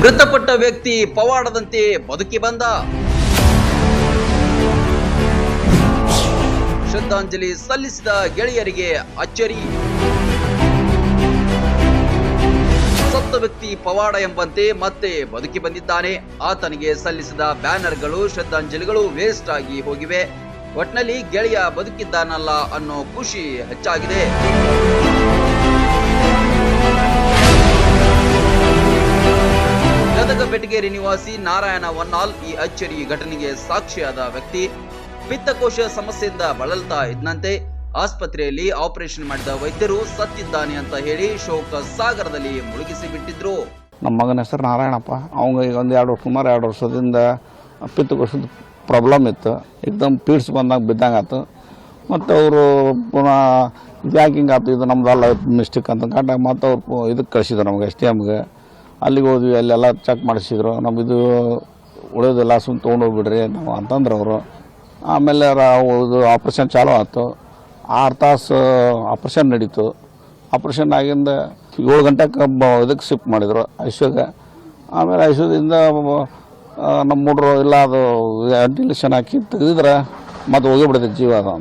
ಮೃತಪಟ್ಟ ವ್ಯಕ್ತಿ ಪವಾಡದಂತೆ ಬದುಕಿ ಬಂದ. ಶ್ರದ್ಧಾಂಜಲಿ ಸಲ್ಲಿಸಿದ ಗೆಳೆಯರಿಗೆ ಅಚ್ಚರಿ. ಸತ್ತ ವ್ಯಕ್ತಿ ಪವಾಡ ಎಂಬಂತೆ ಮತ್ತೆ ಬದುಕಿ ಬಂದಿದ್ದಾನೆ. ಆತನಿಗೆ ಸಲ್ಲಿಸಿದ ಬ್ಯಾನರ್ಗಳು, ಶ್ರದ್ಧಾಂಜಲಿಗಳು ವೇಸ್ಟ್ ಆಗಿ ಹೋಗಿವೆ. ಒಟ್ನಲ್ಲಿ ಗೆಳೆಯ ಬದುಕಿದ್ದಾನಲ್ಲ ಅನ್ನೋ ಖುಷಿ ಹೆಚ್ಚಾಗಿದೆ. ಬೆಟಗೇರಿ ನಿವಾಸಿ ನಾರಾಯಣ ವನ್ನಾಲ್ ಈ ಅಚ್ಚರಿ ಘಟನೆಗೆ ಸಾಕ್ಷಿಯಾದ ವ್ಯಕ್ತಿ. ಪಿತ್ತಕೋಶ ಸಮಸ್ಯೆಯಿಂದ ಬಳಲ್ತಾ ಇದ್ದಂತೆ ಆಸ್ಪತ್ರೆಯಲ್ಲಿ ಆಪರೇಷನ್ ಮಾಡಿದ ವೈದ್ಯರು ಸತ್ತಿದ್ದಾನೆ ಅಂತ ಹೇಳಿ ಶೋಕ ಸಾಗರದಲ್ಲಿ ಮುಳುಗಿಸಿ ಬಿಟ್ಟಿದ್ರು ನಮ್ಮ ಮಗನ ಹೆಸರು ನಾರಾಯಣಪ್ಪ. ಅವಂಗ ಈಗ ಒಂದು ಎರಡು ಸುಮಾರು ಎರಡು ವರ್ಷದಿಂದ ಪಿತ್ತಕೋಶದ ಪ್ರಾಬ್ಲಮ್ ಇತ್ತು. ಏಕ್ದಮ್ ಪೀಡ್ಸ್ ಬಂದಾಗ ಬಿದ್ದಂಗೆ ಆಯ್ತು ಮತ್ತು ಅವರು ಪುನಃ ಬ್ಯಾಂಕಿಂಗ್ ಆಯ್ತು ಇದು ನಮ್ದಲ್ಲ ಮಿಸ್ಟೇಕ್ ಅಂತ ಕಂಡಾಗ ಮತ್ತು ಅವ್ರು ಇದಕ್ಕೆ ಕಳಿಸಿದ್ರು ನಮ್ಗೆ ಎಸ್ ಟಿ ಎಮ್ಗೆ ಅಲ್ಲಿಗೆ ಹೋದ್ವಿ, ಅಲ್ಲೆಲ್ಲ ಚೆಕ್ ಮಾಡಿಸಿದ್ರು. ನಮ್ಮದು ಉಳಿಯೋದೆಲ್ಲ ಸುಮ್ಮನೆ ತೊಗೊಂಡೋಗ್ಬಿಡ್ರಿ ನಾವು ಅಂತಂದ್ರೆ ಅವರು. ಆಮೇಲೆ ಇದು ಆಪ್ರೇಷನ್ ಚಾಲೂ ಆಯ್ತು. ಆರು ತಾಸು ಆಪ್ರೇಷನ್ ನಡೀತು. ಆಪ್ರೇಷನ್ ಆಗಿಂದ ಏಳು ಗಂಟೆಗೆ ಇದಕ್ಕೆ ಶಿಫ್ಟ್ ಮಾಡಿದರು ಐಶ್ವರ್ಯ ಆಮೇಲೆ ಐಶ್ವರ್ಯದಿಂದ ನಮ್ಮ ಹುಡ್ರು ಇಲ್ಲ ಅದು ವೆಂಟಿಲೇಷನ್ ಹಾಕಿ ತೆಗೆದಿದ್ರೆ ಮತ್ತೆ ಹೋಗಿಬಿಡ್ತೈತೆ ಜೀವ ಅದು.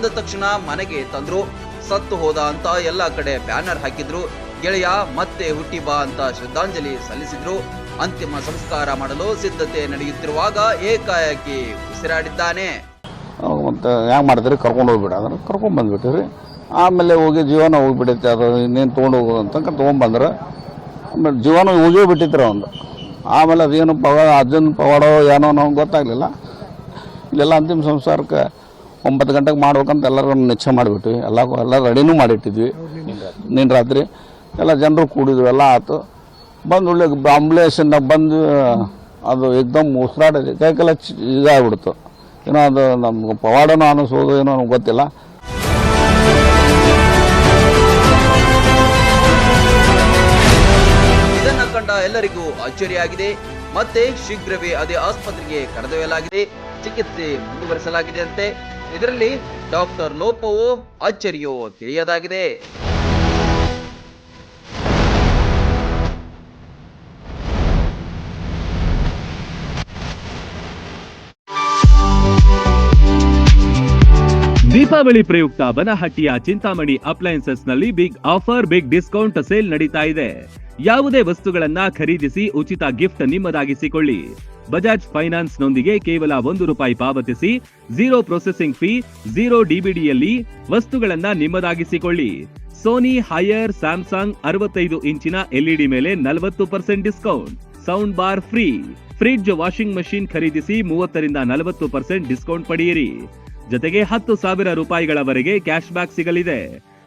ಬಂದ ತಕ್ಷಣ ಮನೆಗೆ ತಂದ್ರು. ಸತ್ತು ಹೋದ ಅಂತ ಎಲ್ಲ ಕಡೆ ಬ್ಯಾನರ್ ಹಾಕಿದ್ರು. ಗೆಳೆಯ ಮತ್ತೆ ಹುಟ್ಟಿ ಬಾ ಅಂತ ಶ್ರದ್ಧಾಂಜಲಿ ಸಲ್ಲಿಸಿದ್ರು. ಅಂತಿಮ ಸಂಸ್ಕಾರ ಮಾಡಲು ಸಿದ್ಧತೆ ನಡೆಯುತ್ತಿರುವಾಗ ಏಕಾಏಕಿ ಉಸಿರಾಡಿದ್ದಾನೆ. ಮತ್ತೆ ಹ್ಯಾಂಗೆ ಮಾಡಿದ್ರಿ ಕರ್ಕೊಂಡು ಹೋಗ್ಬಿಡ. ಅಂದ್ರೆ ಕರ್ಕೊಂಡು ಬಂದ್ಬಿಟ್ಟಿರಿ ಆಮೇಲೆ ಹೋಗಿ ಜೀವನ ಹೋಗ್ಬಿಟ್ಟೈತೆ ಅದು ಇನ್ನೇನು ತೊಗೊಂಡು ಹೋಗೋದು ಅಂತ ತೊಗೊಂಬಂದ್ರೆ ಆಮೇಲೆ ಜೀವನ ಹೋಗೇ ಬಿಟ್ಟಿದ್ರು ಒಂದು. ಆಮೇಲೆ ಅದೇನು ಪವಾಡ ಅಜ್ಜನ ಪವಾಡೋ ಏನೋ ನಮ್ಗೆ ಗೊತ್ತಾಗಲಿಲ್ಲ. ಇಲ್ಲೆಲ್ಲ ಅಂತಿಮ ಸಂಸ್ಕಾರಕ್ಕೆ ಒಂಬತ್ತು ಗಂಟೆಗೆ ಮಾಡ್ಬೇಕಂತ ಎಲ್ಲರೂ ನಿಶ್ಚಯ ಮಾಡಿಬಿಟ್ವಿ. ಎಲ್ಲ ಎಲ್ಲ ರೆಡಿನೂ ಮಾಡಿಟ್ಟಿದ್ವಿ. ನಿನ್ನ ರಾತ್ರಿ ಎಲ್ಲ ಜನರು ಕೂಡಿದ್ವಿ ಎಲ್ಲ ಆಯ್ತು ಬಂದು ಒಳ್ಳೆ ಆಂಬುಲೆನ್ಸಿಂದ ಬಂದು, ಅದು ಏಕ್ದಮ್ ಉಸಿರಾಟ ಕೈಕೆಲ್ಲ ಇದಾಗ್ಬಿಡ್ತು. ಏನೋ ಅದು ನಮ್ಗೆ ಪವಾಡನೋ ಅನ್ನಿಸೋದು ಏನೋ ನಮ್ಗೆ ಗೊತ್ತಿಲ್ಲ. ಇದನ್ನ ಕಂಡ ಎಲ್ಲರಿಗೂ ಅಚ್ಚರಿಯಾಗಿದೆ ಮತ್ತೆ ಶೀಘ್ರವೇ ಅದೇ ಆಸ್ಪತ್ರೆಗೆ ಕರೆದೊಯ್ಯಲಾಗಿದೆ. ಚಿಕಿತ್ಸೆ ಮುಂದುವರಿಸಲಾಗಿದೆ ಅಂತೆ ಇದರಲ್ಲಿ ಡಾಕ್ಟರ್ ಲೋಪವೋ ಅಚ್ಚರಿಯೋ ತಿಳಿಯದಾಗಿದೆ. ದೀಪಾವಳಿ ಪ್ರಯುಕ್ತ ಬನಹಟ್ಟಿಯ Chintamani ಅಪ್ಲಯನ್ಸಸ್ನಲ್ಲಿ big offer, big discount sale ನಡೀತಾ ಇದೆ. ಯಾವುದೇ ವಸ್ತುಗಳನ್ನ ಖರೀದಿಸಿ ಉಚಿತ ಗಿಫ್ಟ್ ನಿಮ್ಮದಾಗಿಸಿಕೊಳ್ಳಿ. ಬಜಾಜ್ ಫೈನಾನ್ಸ್ ನೊಂದಿಗೆ ಕೇವಲ ಒಂದು ರೂಪಾಯಿ ಪಾವತಿಸಿ ಝೀರೋ ಪ್ರೊಸೆಸಿಂಗ್ ಫೀ ಝೀರೋ ಡಿಬಿಡಿಯಲ್ಲಿ ವಸ್ತುಗಳನ್ನ ನಿಮ್ಮದಾಗಿಸಿಕೊಳ್ಳಿ. ಸೋನಿ ಹೈಯರ್ ಸ್ಯಾಮ್ಸಂಗ್ ಅರವತ್ತೈದು ಇಂಚಿನ ಎಲ್ಇಡಿ ಮೇಲೆ ನಲವತ್ತು percent discount sound bar free fridge washing machine ಖರೀದಿಸಿ ಮೂವತ್ತರಿಂದ ನಲವತ್ತು ಪರ್ಸೆಂಟ್ ಡಿಸ್ಕೌಂಟ್ ಪಡೆಯಿರಿ. ಜೊತೆಗೆ ಹತ್ತು ಸಾವಿರ ರೂಪಾಯಿಗಳವರೆಗೆ ಕ್ಯಾಶ್ ಬ್ಯಾಕ್ ಸಿಗಲಿದೆ.